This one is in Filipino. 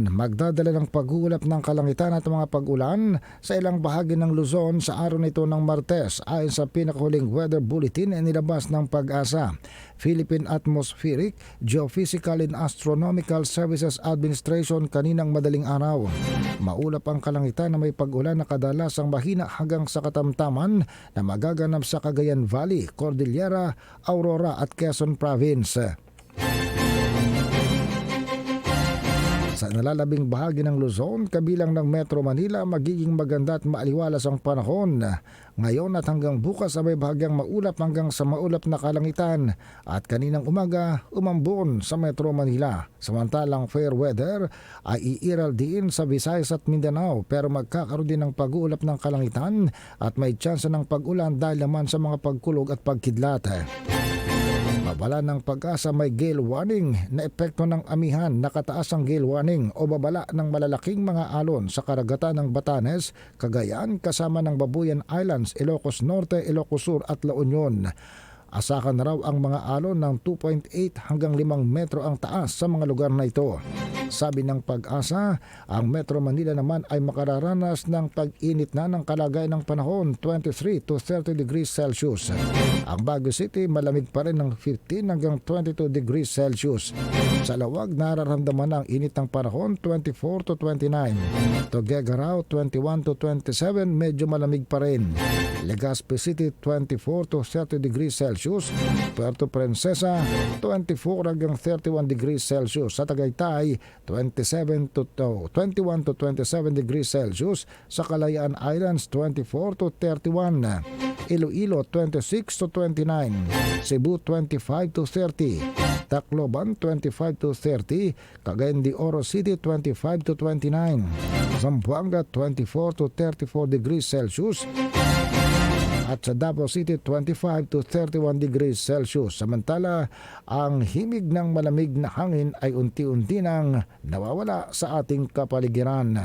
Magdadala ng pag-uulap ng kalangitan at mga pag-ulan sa ilang bahagi ng Luzon sa araw nito ng Martes ayon sa pinakahuling weather bulletin na nilabas ng pag-asa. Philippine Atmospheric, Geophysical and Astronomical Services Administration kaninang madaling araw. Maulap ang kalangitan na may pag-ulan na kadalasang mahina hanggang sa katamtaman na magaganap sa Cagayan Valley, Cordillera, Aurora at Quezon Province. Sa nalalabing bahagi ng Luzon, kabilang ng Metro Manila, magiging maganda at maaliwalas ang panahon. Ngayon at hanggang bukas ay may bahagyang maulap hanggang sa maulap na kalangitan at kaninang umaga umambon sa Metro Manila. Samantalang fair weather ay iiral din sa Visayas at Mindanao pero magkakaroon din ng pag-uulap ng kalangitan at may tsansa ng pag-ulan dahil naman sa mga pagkulog at pagkidlat. Babala ng pag-asa may gale warning na epekto ng amihan nakataas ang gale warning o babala ng malalaking mga alon sa karagatan ng Batanes, Cagayan kasama ng Babuyan Islands, Ilocos Norte, Ilocos Sur at La Union. Asakan na raw ang mga alon ng 2.8 hanggang 5 metro ang taas sa mga lugar na ito. Sabi ng pag-asa, ang Metro Manila naman ay makararanas ng pag-init na ng kalagayan ng panahon 23 to 30 degrees Celsius. Ang Baguio City malamig pa rin ng 15 hanggang 22 degrees Celsius. Sa Lawag nararamdaman ang init ng panahon 24 to 29. Tuguegarao 21 to 27 medyo malamig pa rin. Legazpi City 24 to 30 degrees Celsius. Puerto Princesa 24 hanggang 31 degrees Celsius. Sa Tagaytay 27 to, to 21 to 27 degrees Celsius. Sa Kalayaan Islands 24 to 31. Iloilo 26 to 29. Cebu 25 to 30. Tacloban 25 to 30. Cagayan de Oro City 25 to 29. Zamboanga 24 to 34 degrees Celsius at sa Davao City 25 to 31 degrees Celsius. Samantala, ang himig ng malamig na hangin ay unti-unti nang nawawala sa ating kapaligiran.